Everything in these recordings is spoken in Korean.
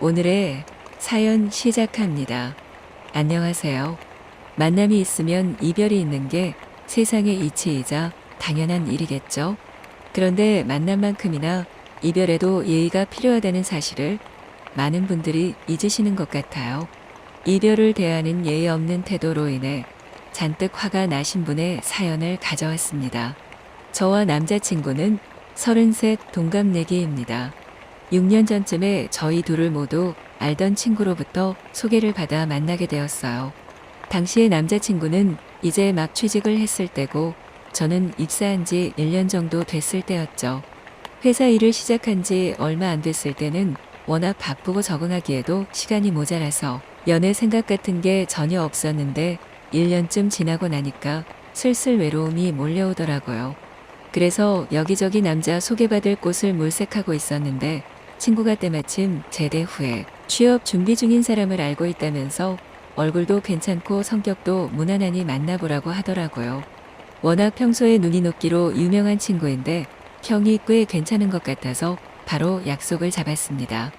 오늘의 사연 시작합니다. 안녕하세요. 만남이 있으면 이별이 있는 게 세상의 이치이자 당연한 일이겠죠. 그런데 만남만큼이나 이별에도 예의가 필요하다는 사실을 많은 분들이 잊으시는 것 같아요. 이별을 대하는 예의 없는 태도로 인해 잔뜩 화가 나신 분의 사연을 가져왔습니다. 저와 남자친구는 33 동갑내기입니다. 6년 전쯤에 저희 둘을 모두 알던 친구로부터 소개를 받아 만나게 되었어요. 당시에 남자친구는 이제 막 취직을 했을 때고 저는 입사한 지 1년 정도 됐을 때였죠. 회사 일을 시작한 지 얼마 안 됐을 때는 워낙 바쁘고 적응하기에도 시간이 모자라서 연애 생각 같은 게 전혀 없었는데 1년쯤 지나고 나니까 슬슬 외로움이 몰려오더라고요. 그래서 여기저기 남자 소개받을 곳을 물색하고 있었는데 친구가 때마침 제대 후에 취업 준비 중인 사람을 알고 있다면서 얼굴도 괜찮고 성격도 무난하니 만나보라고 하더라고요. 워낙 평소에 눈이 높기로 유명한 친구인데 평이 꽤 괜찮은 것 같아서 바로 약속을 잡았습니다.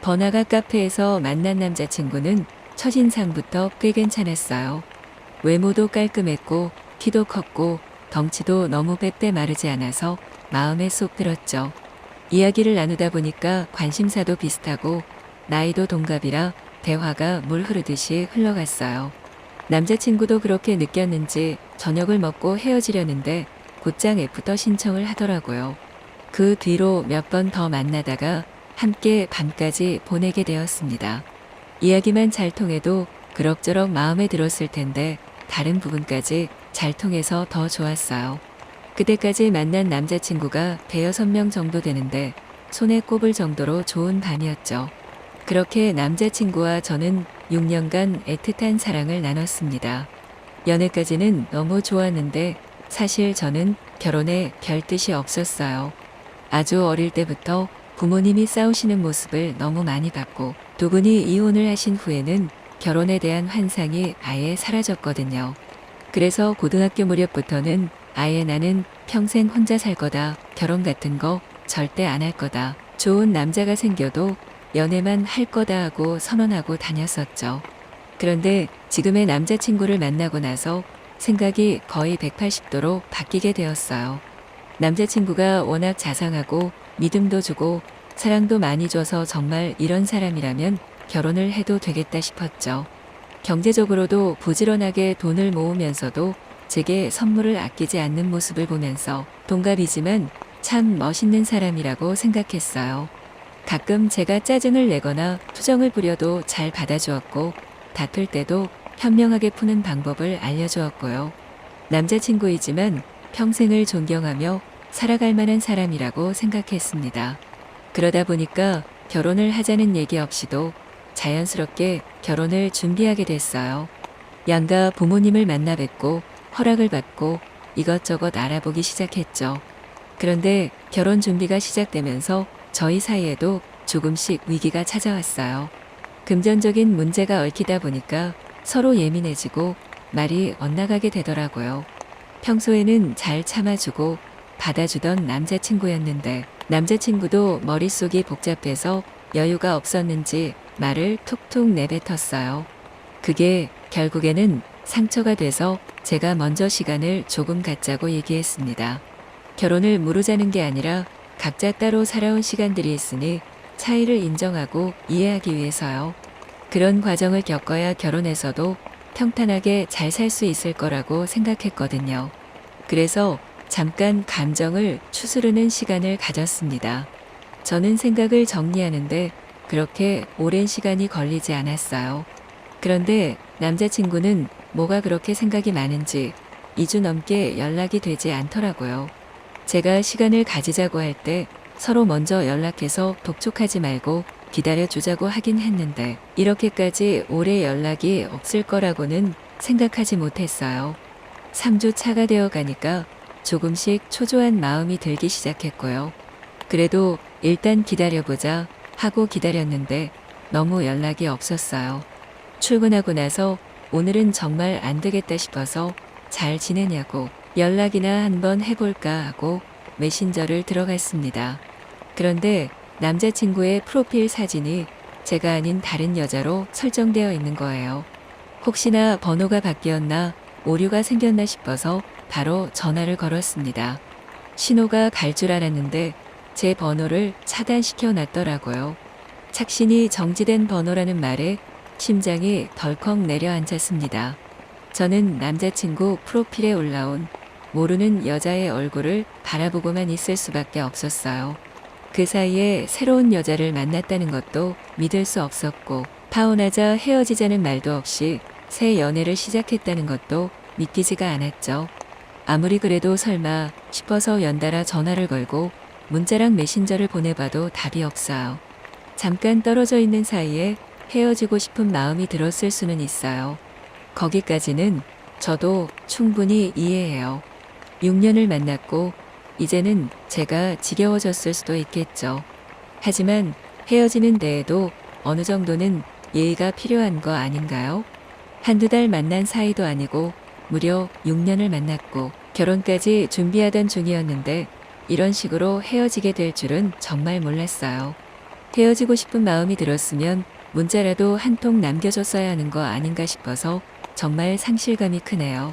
번화가 카페에서 만난 남자친구는 첫인상부터 꽤 괜찮았어요. 외모도 깔끔했고 키도 컸고 덩치도 너무 빼빼 마르지 않아서 마음에 쏙 들었죠. 이야기를 나누다 보니까 관심사도 비슷하고 나이도 동갑이라 대화가 물 흐르듯이 흘러갔어요. 남자친구도 그렇게 느꼈는지 저녁을 먹고 헤어지려는데 곧장 애프터 신청을 하더라고요. 그 뒤로 몇 번 더 만나다가 함께 밤까지 보내게 되었습니다. 이야기만 잘 통해도 그럭저럭 마음에 들었을 텐데 다른 부분까지 잘 통해서 더 좋았어요. 그때까지 만난 남자친구가 대여섯 명 정도 되는데 손에 꼽을 정도로 좋은 밤이었죠. 그렇게 남자친구와 저는 6년간 애틋한 사랑을 나눴습니다. 연애까지는 너무 좋았는데 사실 저는 결혼에 별 뜻이 없었어요. 아주 어릴 때부터 부모님이 싸우시는 모습을 너무 많이 봤고 두 분이 이혼을 하신 후에는 결혼에 대한 환상이 아예 사라졌거든요. 그래서 고등학교 무렵부터는 아예 나는 평생 혼자 살 거다. 결혼 같은 거 절대 안 할 거다. 좋은 남자가 생겨도 연애만 할 거다 하고 선언하고 다녔었죠. 그런데 지금의 남자친구를 만나고 나서 생각이 거의 180도로 바뀌게 되었어요. 남자친구가 워낙 자상하고 믿음도 주고 사랑도 많이 줘서 정말 이런 사람이라면 결혼을 해도 되겠다 싶었죠. 경제적으로도 부지런하게 돈을 모으면서도 제게 선물을 아끼지 않는 모습을 보면서 동갑이지만 참 멋있는 사람이라고 생각했어요. 가끔 제가 짜증을 내거나 투정을 부려도 잘 받아주었고 다툴 때도 현명하게 푸는 방법을 알려주었고요. 남자친구이지만 평생을 존경하며 살아갈 만한 사람이라고 생각했습니다. 그러다 보니까 결혼을 하자는 얘기 없이도 자연스럽게 결혼을 준비하게 됐어요. 양가 부모님을 만나 뵙고 허락을 받고 이것저것 알아보기 시작했죠. 그런데 결혼 준비가 시작되면서 저희 사이에도 조금씩 위기가 찾아왔어요. 금전적인 문제가 얽히다 보니까 서로 예민해지고 말이 엇나가게 되더라고요. 평소에는 잘 참아주고 받아주던 남자친구였는데 남자친구도 머릿속이 복잡해서 여유가 없었는지 말을 툭툭 내뱉었어요. 그게 결국에는 상처가 돼서 제가 먼저 시간을 조금 갖자고 얘기했습니다. 결혼을 무르자는 게 아니라 각자 따로 살아온 시간들이 있으니 차이를 인정하고 이해하기 위해서요. 그런 과정을 겪어야 결혼에서도 평탄하게 잘 살 수 있을 거라고 생각했거든요. 그래서 잠깐 감정을 추스르는 시간을 가졌습니다. 저는 생각을 정리하는데 그렇게 오랜 시간이 걸리지 않았어요. 그런데 남자친구는 뭐가 그렇게 생각이 많은지 2주 넘게 연락이 되지 않더라고요. 제가 시간을 가지자고 할 때 서로 먼저 연락해서 독촉하지 말고 기다려 주자고 하긴 했는데 이렇게까지 오래 연락이 없을 거라고는 생각하지 못했어요. 3주 차가 되어 가니까 조금씩 초조한 마음이 들기 시작했고요. 그래도 일단 기다려보자 하고 기다렸는데 너무 연락이 없었어요. 출근하고 나서 오늘은 정말 안 되겠다 싶어서 잘 지내냐고 연락이나 한번 해볼까 하고 메신저를 들어갔습니다. 그런데 남자친구의 프로필 사진이 제가 아닌 다른 여자로 설정되어 있는 거예요. 혹시나 번호가 바뀌었나 오류가 생겼나 싶어서 바로 전화를 걸었습니다. 신호가 갈 줄 알았는데 제 번호를 차단시켜 놨더라고요. 착신이 정지된 번호라는 말에 심장이 덜컥 내려앉았습니다. 저는 남자친구 프로필에 올라온 모르는 여자의 얼굴을 바라보고만 있을 수밖에 없었어요. 그 사이에 새로운 여자를 만났다는 것도 믿을 수 없었고 파혼하자 헤어지자는 말도 없이 새 연애를 시작했다는 것도 믿기지가 않았죠. 아무리 그래도 설마 싶어서 연달아 전화를 걸고 문자랑 메신저를 보내봐도 답이 없어요. 잠깐 떨어져 있는 사이에 헤어지고 싶은 마음이 들었을 수는 있어요. 거기까지는 저도 충분히 이해해요. 6년을 만났고 이제는 제가 지겨워졌을 수도 있겠죠. 하지만 헤어지는 데에도 어느 정도는 예의가 필요한 거 아닌가요? 한두 달 만난 사이도 아니고 무려 6년을 만났고 결혼까지 준비하던 중이었는데 이런 식으로 헤어지게 될 줄은 정말 몰랐어요. 헤어지고 싶은 마음이 들었으면 문자라도 한 통 남겨줬어야 하는 거 아닌가 싶어서 정말 상실감이 크네요.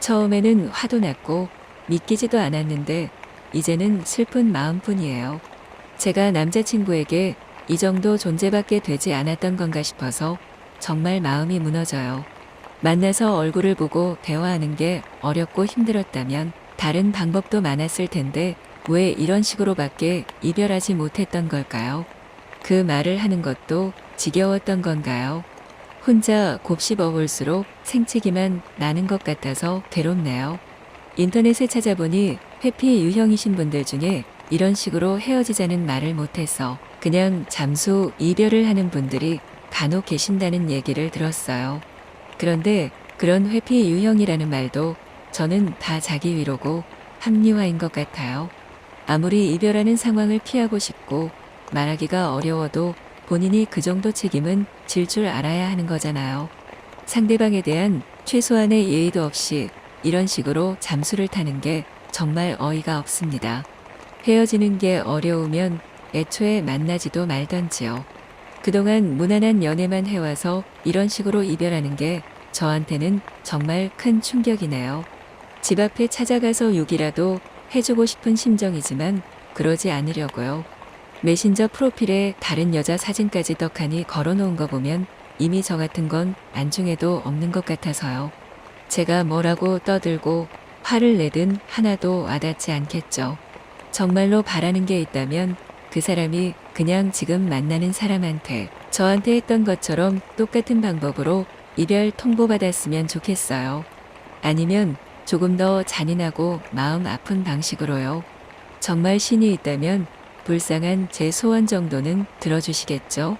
처음에는 화도 났고 믿기지도 않았는데 이제는 슬픈 마음뿐이에요. 제가 남자친구에게 이 정도 존재밖에 되지 않았던 건가 싶어서 정말 마음이 무너져요. 만나서 얼굴을 보고 대화하는 게 어렵고 힘들었다면 다른 방법도 많았을 텐데 왜 이런 식으로밖에 이별하지 못했던 걸까요? 그 말을 하는 것도 지겨웠던 건가요? 혼자 곱씹어 볼수록 생채기만 나는 것 같아서 괴롭네요. 인터넷에 찾아보니 회피 유형이신 분들 중에 이런 식으로 헤어지자는 말을 못해서 그냥 잠수 이별을 하는 분들이 간혹 계신다는 얘기를 들었어요. 그런데 그런 회피 유형이라는 말도 저는 다 자기 위로고 합리화인 것 같아요. 아무리 이별하는 상황을 피하고 싶고 말하기가 어려워도 본인이 그 정도 책임은 질 줄 알아야 하는 거잖아요. 상대방에 대한 최소한의 예의도 없이 이런 식으로 잠수를 타는 게 정말 어이가 없습니다. 헤어지는 게 어려우면 애초에 만나지도 말던지요. 그동안 무난한 연애만 해와서 이런 식으로 이별하는 게 저한테는 정말 큰 충격이네요. 집 앞에 찾아가서 욕이라도 해주고 싶은 심정이지만 그러지 않으려고요. 메신저 프로필에 다른 여자 사진까지 떡하니 걸어놓은 거 보면 이미 저 같은 건 안중에도 없는 것 같아서요. 제가 뭐라고 떠들고 화를 내든 하나도 와닿지 않겠죠. 정말로 바라는 게 있다면 그 사람이 그냥 지금 만나는 사람한테 저한테 했던 것처럼 똑같은 방법으로 이별 통보받았으면 좋겠어요. 아니면 조금 더 잔인하고 마음 아픈 방식으로요. 정말 신이 있다면 불쌍한 제 소원 정도는 들어주시겠죠?